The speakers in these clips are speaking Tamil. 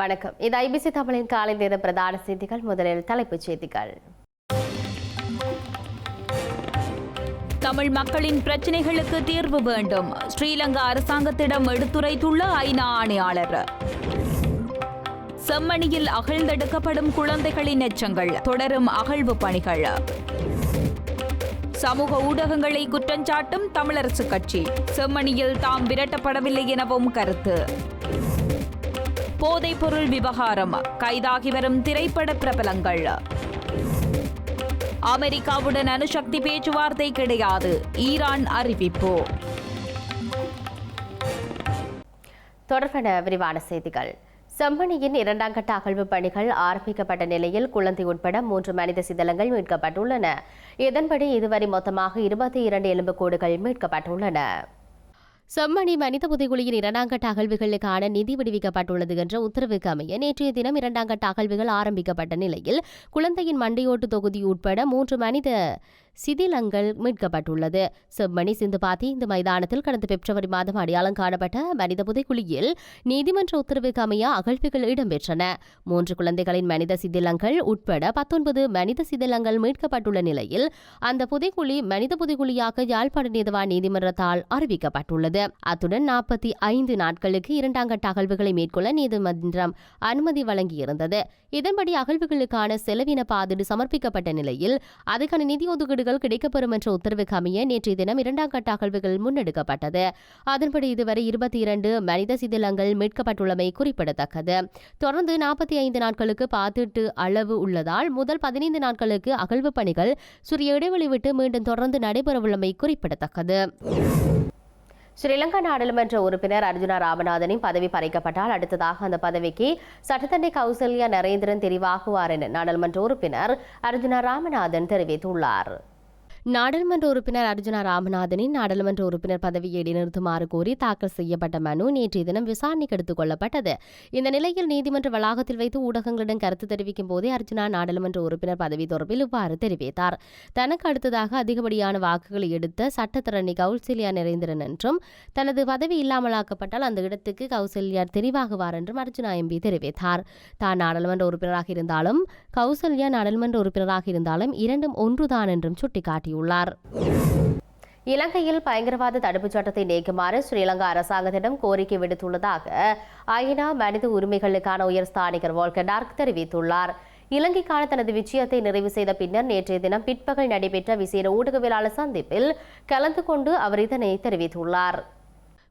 வணக்கம். இது ஐபிசி தமிழின் காலை நேர பிரதான செய்திகள். முதலில் தலைப்புச் செய்திகள். தமிழ் மக்களின் பிரச்சினைகளுக்கு தீர்வு வேண்டும். ஸ்ரீலங்கா அரசாங்கத்திடம் எடுத்துரைத்துள்ள ஐநா ஆணையாளர். செம்மணியில் அகழ்ந்தெடுக்கப்படும் குழந்தைகளின் எச்சங்கள். தொடரும் அகழ்வு பணிகள். சமூக ஊடகங்களை குற்றஞ்சாட்டும் தமிழரசுக் கட்சி. செம்மணியில் தாம் விரட்டப்படவில்லை எனவும் கருத்து. போதைப்பொருள் விவகாரம். கைதாகி வரும் திரைப்பட பிரபலங்கள். அமெரிக்காவுடன் அணுசக்தி பேச்சுவார்த்தை கிடையாது. ஈரான் அறிவிப்பு. தொடர்பான விரிவான செய்திகள். செம்மணியின் இரண்டாம் கட்ட அகழ்வு பணிகள் ஆரம்பிக்கப்பட்ட நிலையில் குழந்தை உட்பட மூன்று மனித சிதலங்கள் மீட்கப்பட்டுள்ளன. இதன்படி இதுவரை மொத்தமாக இருபத்தி இரண்டு எலும்புக்கூடுகள் மீட்கப்பட்டுள்ளன. செம்மணி மனித புதைகுழியின் இரண்டாம் கட்ட அகழ்வுகளுக்கான நிதி விடுவிக்கப்பட்டுள்ளது என்ற உத்தரவுக்கு அமைய நேற்றைய தினம் இரண்டாம் கட்ட அகழ்வுகள் ஆரம்பிக்கப்பட்ட நிலையில் குழந்தையின் மண்டையோட்டு தொகுதி உட்பட மூன்று மனித சிதிலங்கள் மீட்கப்பட்டுள்ளது. செம்மணி சிந்துபாதி இந்த மைதானத்தில் கடந்த பிப்ரவரி மாதம் அடையாளம் காணப்பட்ட மனித புதைக்குழியில் நீதிமன்ற உத்தரவுக்கு அமைய அகழ்வுகள் இடம்பெற்றன. மூன்று குழந்தைகளின் மனித சிதிலங்கள் உட்பட பத்தொன்பது மனித சிதிலங்கள் மீட்கப்பட்டுள்ள நிலையில் அந்த புதைக்குழி மனித புதைக்குழியாக யாழ்ப்பாண நீதவா நீதிமன்றத்தால் அறிவிக்கப்பட்டுள்ளது. அத்துடன் நாற்பத்தி ஐந்து நாட்களுக்கு இரண்டாம் கட்ட அகழ்வுகளை மேற்கொள்ள நீதிமன்றம் அனுமதி வழங்கியிருந்தது. இதன்படி அகழ்வுகளுக்கான செலவின பாதீடு சமர்ப்பிக்கப்பட்ட நிலையில் அதற்கான நிதி ஒதுக்கீடு ஒதுக்கீடுகள் கிடைக்கப்பெறும் என்ற உத்தரவுக்கு அமைய நேற்றைய தினம் இரண்டாம் கட்ட அகழ்வுகள் முன்னெடுக்கப்பட்டது. அதன்படி இதுவரை இருபத்தி இரண்டு மனித சிதிலங்கள் மீட்கப்பட்டுள்ளமை குறிப்பிடத்தக்கது. தொடர்ந்து நாற்பத்தி ஐந்து நாட்களுக்கு பாத்திட்டு அளவு உள்ளதால் முதல் பதினைந்து நாட்களுக்கு அகழ்வு பணிகள் சிறிய இடைவெளி விட்டு மீண்டும் தொடர்ந்து நடைபெறவுள்ளமை குறிப்பிடத்தக்கது. ஸ்ரீலங்கா நாடாளுமன்ற உறுப்பினர் அர்ஜுனா ராமநாதனின் பதவி பறிக்கப்பட்டால் அடுத்ததாக அந்த பதவிக்கு சட்டத்தண்டை கௌசல்யா நரேந்திரன் தெரிவாகுவார் என நாடாளுமன்ற உறுப்பினர் அர்ஜுனா ராமநாதன் தெரிவித்துள்ளார். நாடாளுமன்ற உறுப்பினர் அர்ஜுனா ராமநாதனின் நாடாளுமன்ற உறுப்பினர் பதவியை இடைநிறுத்துமாறு கோரி தாக்கல் செய்யப்பட்ட மனு நேற்றைய தினம் விசாரணைக்கு எடுத்துக் கொள்ளப்பட்டது இந்த நிலையில் நீதிமன்ற வளாகத்தில் வைத்து ஊடகங்களிடம் கருத்து தெரிவிக்கும் போதே அர்ஜுனா நாடாளுமன்ற உறுப்பினர் பதவி தொடர்பில் இவ்வாறு தெரிவித்தார். தனக்கு அடுத்ததாக அதிகப்படியான வாக்குகளை எடுத்த சட்டத்திரணி கௌசல்யா நரேந்திரன் என்றும் தனது பதவி இல்லாமலாக்கப்பட்டால் அந்த இடத்துக்கு கௌசல்யா தெரிவாகுவார் என்றும் அர்ஜுனா எம்பி தெரிவித்தார். தான் நாடாளுமன்ற உறுப்பினராக இருந்தாலும் கௌசல்யா நாடாளுமன்ற உறுப்பினராக இருந்தாலும் இரண்டும் ஒன்றுதான் என்றும் சுட்டிக்காட்டியுள்ளார். இலங்கையில் பயங்கரவாத தடுப்புச் சட்டத்தை நீக்குமாறு ஸ்ரீலங்கா அரசாங்கத்திடம் கோரிக்கை விடுத்துள்ளதாக ஐநா மனித உரிமைகளுக்கான உயர் ஸ்தானிகர் வால்கர் டார்க் தெரிவித்துள்ளார். இலங்கைக்கான தனது விஜயத்தை நிறைவு செய்த பின்னர் நேற்றைய தினம் பிற்பகல் நடைபெற்ற விசேட ஊடகவியலாளர் சந்திப்பில் கலந்து கொண்டு அவர் இதனை தெரிவித்துள்ளார்.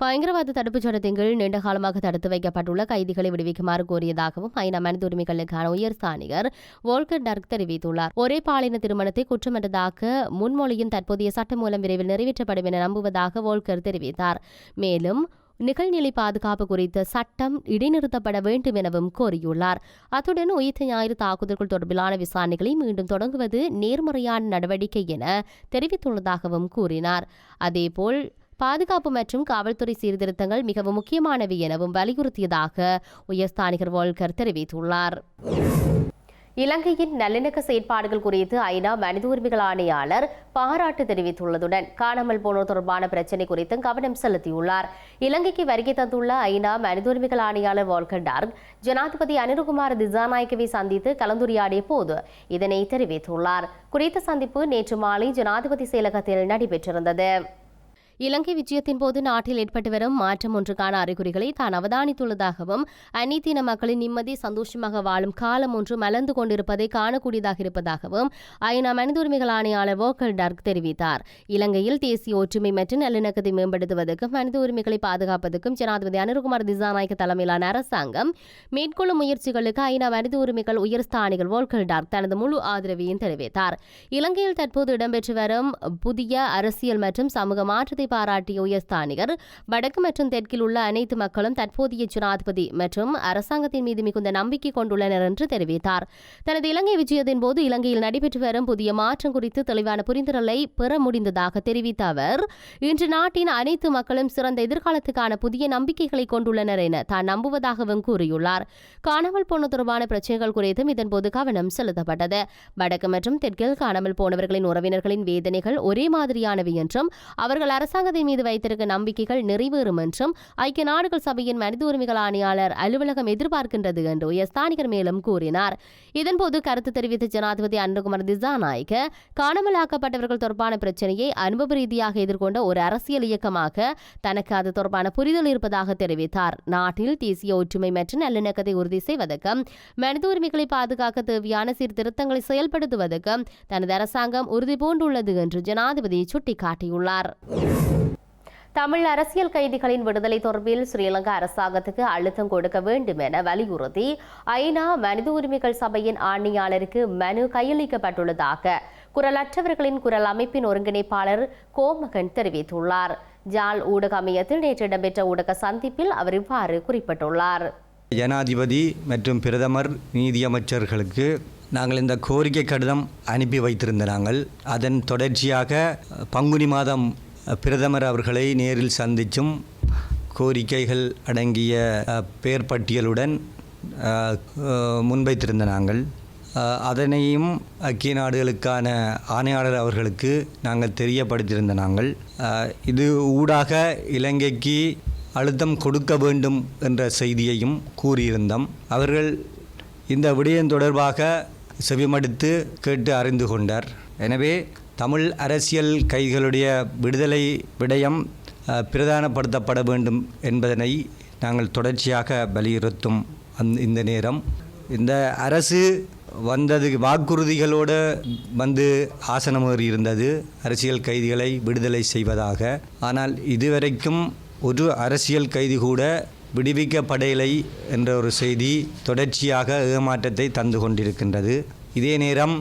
பயங்கரவாத தடுப்புச் சட்டத்தின் நீண்ட காலமாக தடுத்து வைக்கப்பட்டுள்ள கைதிகளை விடுவிக்குமாறு கோரியதாகவும் ஐநா மனித உரிமைகளுக்கான உயர் ஸ்தானிகர் வோல்கர் டர்க் தெரிவித்துள்ளார். ஒரே பாலின திருமணத்தை குற்றமற்றதாக முன்மொழியும் தற்போதைய சட்டம் மூலம் விரைவில் நிறைவேற்றப்படும் என நம்புவதாக வோல்கர் தெரிவித்தார். மேலும் நிகழ்நிலை பாதுகாப்பு குறித்த சட்டம் இடைநிறுத்தப்பட வேண்டும் எனவும் கோரியுள்ளார். அத்துடன் உயிர்த்த ஞாயிறு தாக்குதல்கள் தொடர்பிலான விசாரணைகளை மீண்டும் தொடங்குவது நேர்முறையான நடவடிக்கை என தெரிவித்துள்ளதாகவும் கூறினார். அதேபோல் பாதுகாப்பு மற்றும் காவல்துறை சீர்திருத்தங்கள் மிகவும் முக்கியமானவை எனவும் வலியுறுத்தியதாக உயர்ஸ்தானிகர் வோல்கர் தெரிவித்துள்ளார். இலங்கையின் நல்லிணக்க செயற்பாடுகள் குறித்து ஐநா மனித உரிமைகள் ஆணையாளர் பாராட்டு தெரிவித்துள்ளதுடன் காணாமல் போனோர் தொடர்பான பிரச்சினை குறித்தும் கவனம் செலுத்தியுள்ளார். இலங்கைக்கு வருகை தந்துள்ள ஐநா மனித உரிமைகள் ஆணையாளர் வால்கர் டார்க் ஜனாதிபதி அனிருகுமார் திசாநாயக்கவை சந்தித்து கலந்துரையாடிய போது இதனை தெரிவித்துள்ளார். குறித்த சந்திப்பு நேற்று மாலை ஜனாதிபதி செயலகத்தில் நடைபெற்றிருந்தது. இலங்கை விஜயத்தின் போது நாட்டில் ஏற்பட்டு வரும் மாற்றம் ஒன்றுக்கான அறிகுறிகளை தான் அவதானித்துள்ளதாகவும் அநீதின மக்களின் நிம்மதி சந்தோஷமாக வாழும் காலம் ஒன்று மலர்ந்து கொண்டிருப்பதை காணக்கூடியதாக இருப்பதாகவும் ஐநா மனித உரிமைகள் ஆணையாளர் வோக்கல் டார்க் தெரிவித்தார். இலங்கையில் தேசிய ஒற்றுமை மற்றும் நல்லிணக்கத்தை மேம்படுத்துவதற்கும் மனித உரிமைகளை பாதுகாப்பதற்கும் ஜனாதிபதி அனுருகுமார் திசாநாயக்க தலைமையிலான அரசாங்கம் மேற்கொள்ளும் முயற்சிகளுக்கு ஐநா மனித உரிமைகள் உயர் ஸ்தானிகள் வோல்கல் டார்க் தனது முழு ஆதரவையும் தெரிவித்தார். இலங்கையில் தற்போது இடம்பெற்று வரும் புதிய அரசியல் மற்றும் சமூக மாற்றத்தை பாராட்டிய உயர்ஸ்தானிகர் வடக்கு மற்றும் தெற்கில் உள்ள அனைத்து மக்களும் தற்போதைய ஜனாதிபதி மற்றும் அரசாங்கத்தின் மீது மிகுந்த நம்பிக்கை கொண்டுள்ளனர் என்று தெரிவித்தார். தனது இலங்கை விஜயத்தின் போது இலங்கையில் நடைபெற்று வரும் புதிய மாற்றம் குறித்து தெளிவான புரிந்துணர்வை பெற முடிந்ததாக தெரிவித்த அவர் இன்று நாட்டின் அனைத்து மக்களும் சிறந்த எதிர்காலத்துக்கான புதிய நம்பிக்கைகளை கொண்டுள்ளனர் என தான் நம்புவதாகவும் கூறியுள்ளார். காணாமல் போன தொடர்பான பிரச்சனைகள் குறித்தும் இதன்போது கவனம் செலுத்தப்பட்டது. வடக்கு மற்றும் தெற்கில் காணாமல் போனவர்களின் உறவினர்களின் வேதனைகள் ஒரே மாதிரியானவை என்றும் அவர்கள் அரசாங்க அரசாங்கத்தின் மீது வைத்திருக்க நம்பிக்கைகள் நிறைவேறும் என்றும் ஐக்கிய நாடுகள் சபையின் மனித உரிமைகள் ஆணையாளர் அலுவலகம் எதிர்பார்க்கின்றது என்று உயர் ஸ்தானிகர் மேலும் கூறினார். இதன்போது கருத்து தெரிவித்த ஜனாதிபதி அன்புகுமார் திசாநாயக்க காணாமலாக்கப்பட்டவர்கள் தொடர்பான பிரச்சனையை அனுபவ ரீதியாக எதிர்கொண்ட ஒரு அரசியல் இயக்கமாக தனக்கு அது தொடர்பான புரிதல் இருப்பதாக தெரிவித்தார். நாட்டில் தேசிய ஒற்றுமை மற்றும் நல்லிணக்கத்தை உறுதி செய்வதற்கும் மனித உரிமைகளை பாதுகாக்க தேவையான சீர்திருத்தங்களை செயல்படுத்துவதற்கும் தனது அரசாங்கம் உறுதி பூண்டுள்ளது என்று ஜனாதிபதி சுட்டிக்காட்டியுள்ளார். தமிழ் அரசியல் கைதிகளின் விடுதலை தொடர்பில் ஸ்ரீலங்கா அரசாங்கத்துக்கு அழுத்தம் கொடுக்க வேண்டும் என வலியுறுத்தி ஐநா மனித உரிமைகள் சபையின் ஆணையாளருக்கு மனு கையளிக்கப்பட்டுள்ளதாக குரலற்றவர்களின் குரல் அமைப்பின் ஒருங்கிணைப்பாளர் கோமகன் தெரிவித்துள்ளார். ஜால் ஊடக அமையத்தில் நேற்று இடம்பெற்ற ஊடக சந்திப்பில் அவர் இவ்வாறு குறிப்பிட்டுள்ளார். ஜனாதிபதி மற்றும் பிரதமர் நீதியமைச்சர்களுக்கு நாங்கள் இந்த கோரிக்கை கடிதம் அனுப்பி வைத்திருந்த நாங்கள் அதன் தொடர்ச்சியாக பங்குனி மாதம் பிரதமர் அவர்களை நேரில் சந்தித்தும் கோரிக்கைகள் அடங்கிய பேர் பெயர் பட்டியலுடன் முன்வைத்திருந்த நாங்கள். அதனையும் ஐக்கிய நாடுகளுக்கான ஆணையாளர் அவர்களுக்கு நாங்கள் தெரியப்படுத்தியிருந்த நாங்கள். இது ஊடாக இலங்கைக்கு அழுத்தம் கொடுக்க வேண்டும் என்ற செய்தியையும் கூறியிருந்தோம். அவர்கள் இந்த விடயம் தொடர்பாக செவிமடுத்து கேட்டு அறிந்து கொண்டார். எனவே தமிழ் அரசியல் கைகளுடைய விடுதலை விடயம் பிரதானப்படுத்தப்பட வேண்டும் என்பதனை நாங்கள் தொடர்ச்சியாக வலியுறுத்தும் அந் இந்த நேரம். இந்த அரசு வந்தது வாக்குறுதிகளோடு வந்து ஆசனமேறி இருந்தது அரசியல் கைதிகளை விடுதலை செய்வதாக. ஆனால் இதுவரைக்கும் ஒரு அரசியல் கைதி கூட விடுவிக்கப்படலை என்ற ஒரு செய்தி தொடர்ச்சியாக ஏமாற்றத்தை தந்து கொண்டிருக்கின்றது. இதே நேரம்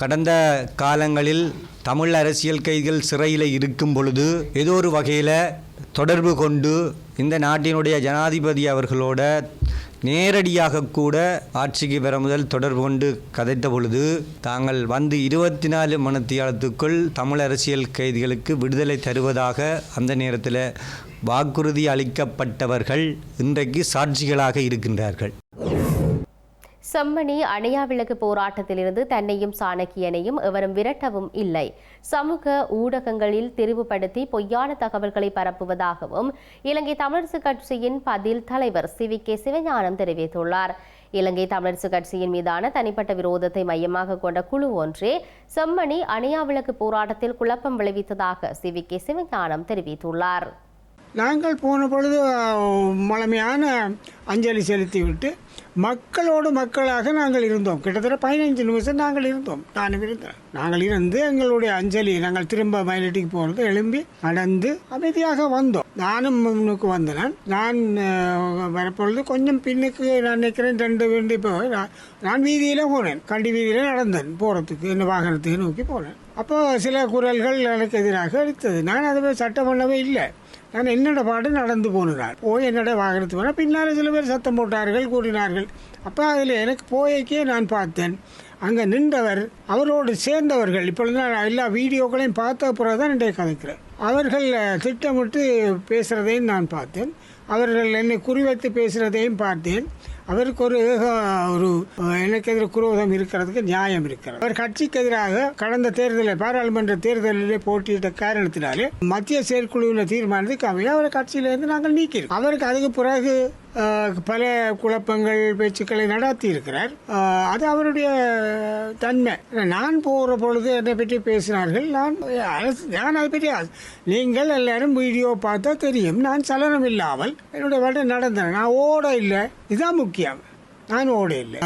கடந்த காலங்களில் தமிழ் அரசியல் கைதிகள் சிறையில் இருக்கும் பொழுது ஏதோ ஒரு வகையில் தொடர்பு கொண்டு இந்த நாட்டினுடைய ஜனாதிபதி அவர்களோட நேரடியாக கூட ஆட்சிக்கு பெற முதல் தொடர்பு கொண்டு கதைத்த பொழுது தாங்கள் வந்து இருபத்தி நாலு மணித்தியாலத்துக்குள் தமிழ் அரசியல் கைதிகளுக்கு விடுதலை தருவதாக அந்த நேரத்தில் வாக்குறுதி அளிக்கப்பட்டவர்கள் இன்றைக்கு சாட்சிகளாக இருக்கின்றார்கள். செம்மணி அணையா விளக்கு போராட்டத்திலிருந்து தன்னையும் சாணக்கியனையும் எவரும் விரட்டவும் இல்லை. சமூக ஊடகங்களில் திரிவுபடுத்தி பொய்யான தகவல்களை பரப்புவதாகவும் இலங்கை தமிழரசு கட்சியின் பதில் தலைவர் சி. வி. கே. சிவஞானம் தெரிவித்துள்ளார். இலங்கை தமிழரசு கட்சியின் மீதான தனிப்பட்ட விரோதத்தை மையமாக கொண்ட குழு ஒன்றே செம்மணி அணையா விளக்கு போராட்டத்தில் குழப்பம் விளைவித்ததாக சி. வி. கே. சிவஞானம் தெரிவித்துள்ளார். நாங்கள் போன பொழுது மழமையான முழுமையான அஞ்சலி செலுத்திவிட்டு மக்களோடு மக்களாக நாங்கள் இருந்தோம். கிட்டத்தட்ட பதினைஞ்சு நிமிஷம் நாங்கள் இருந்தோம். நானும் இருந்தேன் நாங்கள் இருந்து எங்களுடைய அஞ்சலி நாங்கள் திரும்ப மயிலட்டிக்கு போகிறது எழும்பி நடந்து அமைதியாக வந்தோம். நானும் முன்னுக்கு வந்தேன். நான் வரப்பொழுது கொஞ்சம் பின்னுக்கு நான் நினைக்கிறேன் ரெண்டு வேண்டி போய் நான் நான் வீதியில் போனேன். கண்டி வீதியில் நடந்தேன். போகிறதுக்கு என்ன வாகனத்தை நோக்கி போனேன். அப்போ சில குரல்கள் எனக்கு எதிராக எடுத்தது நான் அதை சட்டம் பண்ணவே இல்லை. நான் என்னோட பாடு நடந்து போனார் போய் என்னோட வாகனத்து போனால் பின்னால் சில பேர் சத்தம் போட்டார்கள் கூறினார்கள். அப்போ அதில் எனக்கு போயக்கே நான் பார்த்தேன். அங்கே நின்றவர் அவரோடு சேர்ந்தவர்கள். இப்பொழுது நான் எல்லா வீடியோக்களையும் பார்த்த பிறகு தான் இன்றைய கதைக்கிறேன் அவர்கள் திட்டமிட்டு பேசுகிறதையும் நான் பார்த்தேன். அவர்கள் என்னை குறிவைத்து பேசுகிறதையும் பார்த்தேன். அவருக்கு ஒரு ஒரு எனக்கு எதிர குரோதம் இருக்கிறதுக்கு நியாயம் இருக்கிறது. அவர் கட்சிக்கு எதிராக கடந்த தேர்தலில் பாராளுமன்ற தேர்தலிலே போட்டியிட்ட காரணத்தினாலே மத்திய செயற்குழுவின் தீர்மானத்துக்கு அமைய அவர் கட்சியிலிருந்து நாங்கள் நீக்கிறோம் அவருக்கு அதுக்கு பிறகு பல குழப்பங்கள் பேச்சுக்களை நடத்தி இருக்கிறார். அது அவருடைய தன்மை. நான் போகிற பொழுது என்னை பற்றி பேசினார்கள். நான் அரசு- நான் அதை பற்றி நீங்கள் எல்லாரும் வீடியோ பார்த்தா தெரியும். நான் சலனம் இல்லாமல் என்னுடைய வேலை நடந்தேன். நான் ஓட இல்லை. இதுதான் முக்கியம். நான் ஓட இல்லை.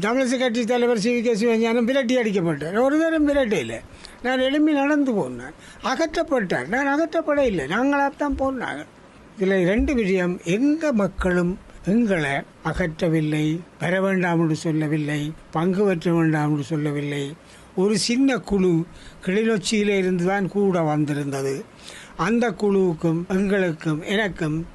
தமிழிசை கட்சி தலைவர் சி. வி. கே சிவஞானம் விரட்டி அடிக்கப்பட்டார் ஒரு தரம் விரட்டி இல்லை. நான் எழும்பி நடந்து போனேன் அகற்றப்பட்டார். நான் அகற்றப்பட இல்லை நாங்களாக தான் போனாங்க இதில் ரெண்டு விஷயம் எந்த மக்களும் எங்களை அகற்றவில்லை பெற வேண்டாம் என்று சொல்லவில்லை பங்கு பெற்ற வேண்டாம் என்று சொல்லவில்லை. ஒரு சின்ன குழு கிளிநொச்சியில இருந்து தான் கூட வந்திருந்தது. அந்த குழுவுக்கும் எங்களுக்கும் எனக்கும்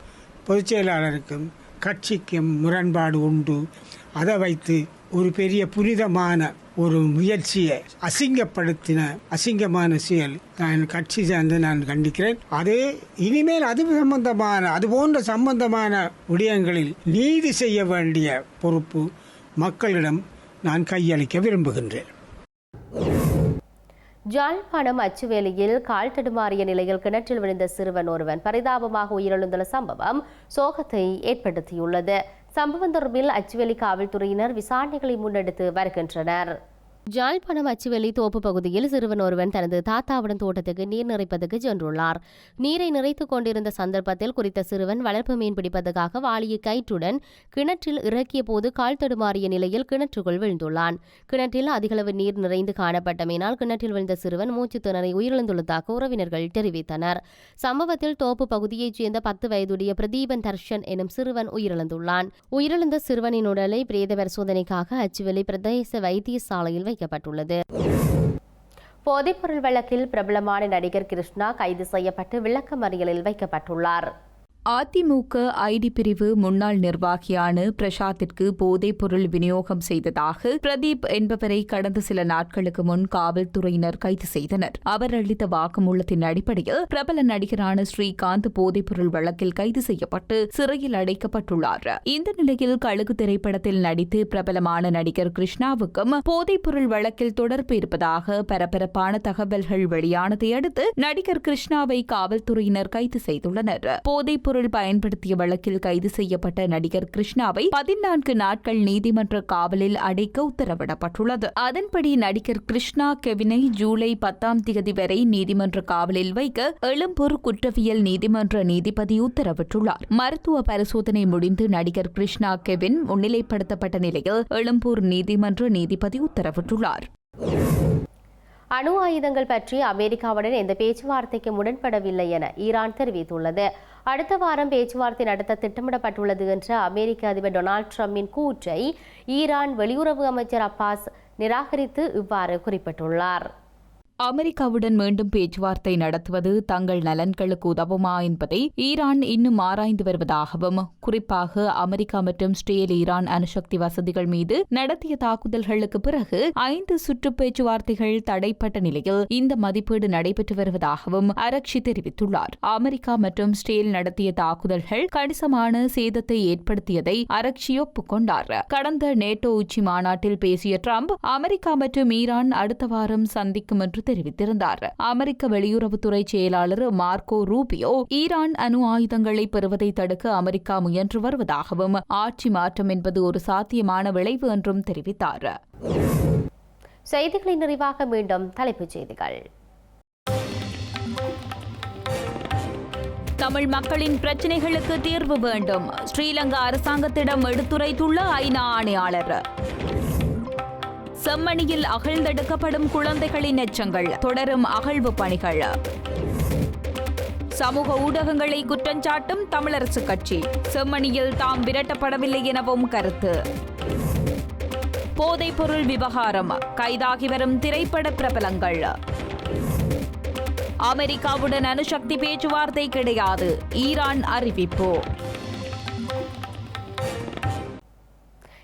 பொதுச் செயலாளருக்கும் கட்சிக்கும் முரண்பாடு உண்டு. அதை வைத்து ஒரு பெரிய புனிதமான ஒரு முயற்சியை அசிங்கப்படுத்தின அசிங்கமான செயல் நான் கட்சி சார்ந்து நான் கண்டிக்கிறேன். அது இனிமேல் அது சம்பந்தமான அது போன்ற சம்பந்தமான விடயங்களில் நீதி செய்ய வேண்டிய பொறுப்பு மக்களிடம் நான் கையளிக்க விரும்புகின்றேன். ஜாழ்ப்பாணம் அச்சுவேலியில் கால் தடுமாறிய நிலையில் கிணற்றில் விழுந்த சிறுவன் ஒருவன் பரிதாபமாக உயிரிழந்துள்ள சம்பவம் சோகத்தை ஏற்படுத்தியுள்ளது. சம்பவம் தொடர்பில் அச்சுவேலி காவல்துறையினர் விசாரணைகளை முன்னெடுத்து வருகின்றனர். ஜாழ்ப்பாணம் அச்சுவெளி தோப்பு பகுதியில் சிறுவன் ஒருவன் தனது தாத்தாவுடன் தோட்டத்துக்கு நீர் நிறைப்பதற்கு சென்றுள்ளார். நீரை நிறைத்துக் கொண்டிருந்த சந்தர்ப்பத்தில் குறித்த சிறுவன் வளர்ப்பு மீன் பிடிப்பதற்காக வாளியை கயிற்றுடன் கிணற்றில் இறக்கிய போது கால் தடுமாறிய நிலையில் கிணற்றுக்குள் விழுந்துள்ளான். கிணற்றில் அதிகளவு நீர் நிறைந்து காணப்பட்டமையினால் கிணற்றில் விழுந்த சிறுவன் மூச்சு திணறி உயிரிழந்துள்ளதாக உறவினர்கள் தெரிவித்தனர். சம்பவத்தில் தோப்பு பகுதியைச் சேர்ந்த பத்து வயதுடைய பிரதீபன் தர்ஷன் எனும் சிறுவன் உயிரிழந்துள்ளான். உயிரிழந்த சிறுவனின் உடலை பிரேத பரிசோதனைக்காக அச்சுவெளி பிரதேச வைத்தியசாலையில் வைக்கப்பட்டுள்ளது போதைப்பொருள் வழக்கில் பிரபலமான நடிகர் கிருஷ்ணா கைது செய்யப்பட்டு விளக்கமறியலில் வைக்கப்பட்டுள்ளார். அதிமுக ஐடி பிரிவு முன்னாள் நிர்வாகியான பிரசாத்திற்கு போதைப்பொருள் விநியோகம் செய்ததாக பிரதீப் என்பவரை கடந்த சில நாட்களுக்கு முன் காவல்துறையினர் கைது செய்தனர். அவர் அளித்த வாக்குமூலத்தின் அடிப்படையில் பிரபல நடிகரான ஸ்ரீகாந்த் போதைப்பொருள் வழக்கில் கைது செய்யப்பட்டு சிறையில் அடைக்கப்பட்டுள்ளார். இந்த நிலையில் கழுகு திரைப்படத்தில் நடித்து பிரபலமான நடிகர் கிருஷ்ணாவுக்கும் போதைப்பொருள் வழக்கில் தொடர்பு இருப்பதாக பரபரப்பான தகவல்கள் வெளியானதை அடுத்து நடிகர் கிருஷ்ணாவை காவல்துறையினர் கைது செய்துள்ளனர். போதைப்பொருள் பொருள் பயன்படுத்திய வழக்கில் கைது செய்யப்பட்ட நடிகர் கிருஷ்ணாவை பதினான்கு நாட்கள் நீதிமன்ற காவலில் அடைக்க உத்தரவிடப்பட்டுள்ளது. அதன்படி நடிகர் கிருஷ்ணா கெவினை ஜூலை பத்தாம் தேதி வரை நீதிமன்ற காவலில் வைக்க எழும்பூர் குற்றவியல் நீதிமன்ற நீதிபதி உத்தரவிட்டுள்ளார். மருத்துவ பரிசோதனை முடிந்து நடிகர் கிருஷ்ணா கெவின் முன்னிலைப்படுத்தப்பட்ட நிலையில் எழும்பூர் நீதிமன்ற நீதிபதி உத்தரவிட்டுள்ளார். அணு ஆயுதங்கள் பற்றி அமெரிக்காவுடன் எந்த பேச்சுவார்த்தைக்கு முடன்படவில்லை என ஈரான் தெரிவித்துள்ளது. அடுத்த வாரம் பேச்சுவார்த்தை நடத்த திட்டமிடப்பட்டுள்ளது என்ற அமெரிக்க அதிபர் டொனால்ட் ட்ரம்பின் கூற்றை ஈரான் வெளியுறவு அமைச்சர் அப்பாஸ் நிராகரித்து இவ்வாறு குறிப்பிட்டுள்ளார். அமெரிக்காவுடன் மீண்டும் பேச்சுவார்த்தை நடத்துவது தங்கள் நலன்களுக்கு உதவுமா என்பதை ஈரான் இன்னும் ஆராய்ந்து வருவதாகவும் குறிப்பாக அமெரிக்கா மற்றும் ஸ்டேல் ஈரான் அணுசக்தி வசதிகள் மீது நடத்திய தாக்குதல்களுக்கு பிறகு ஐந்து சுற்று பேச்சுவார்த்தைகள் தடைப்பட்ட நிலையில் இந்த மதிப்பீடு நடைபெற்று வருவதாகவும் அரக்ஷி தெரிவித்துள்ளார். அமெரிக்கா மற்றும் ஸ்டேல் நடத்திய தாக்குதல்கள் கணிசமான சேதத்தை ஏற்படுத்தியதை அரக்ஷி ஒப்புக்கொண்டார். கடந்த நேட்டோ உச்சி மாநாட்டில் பேசிய டிரம்ப் அமெரிக்கா மற்றும் ஈரான் அடுத்த வாரம் சந்திக்கும் என்று தெரிவித்திருந்தார். அமெரிக்க வெளியுறவுத்துறை செயலாளர் மார்க்கோ ரூபியோ ஈரான் அணு ஆயுதங்களை பெறுவதை தடுக்க அமெரிக்கா முயன்று வருவதாகவும் ஆட்சி மாற்றம் என்பது ஒரு சாத்தியமான விளைவு என்றும் தெரிவித்தார். செய்திகளின் நிறைவாக மீண்டும் தலைப்புச் செய்திகள். தமிழ் மக்களின் பிரச்சினைகளுக்கு தீர்வு வேண்டும். ஸ்ரீலங்கா அரசாங்கத்திடம் எடுத்துரைத்துள்ள ஐநா ஆணையாளர். செம்மணியில் அகழ்ந்தெடுக்கப்படும் குழந்தைகளின் எச்சங்கள் தொடரும் அகழ்வு பணிகள். சமூக ஊடகங்களை குற்றஞ்சாட்டும் தமிழரசு கட்சி. செம்மணியில் தாம் விரட்டப்படவில்லை எனவும் கருத்து. போதைப்பொருள் விவகாரம் கைதாகி வரும் திரைப்பட பிரபலங்கள். அமெரிக்காவுடன் அணுசக்தி பேச்சுவார்த்தை கிடையாது. ஈரான் அறிவிப்பு.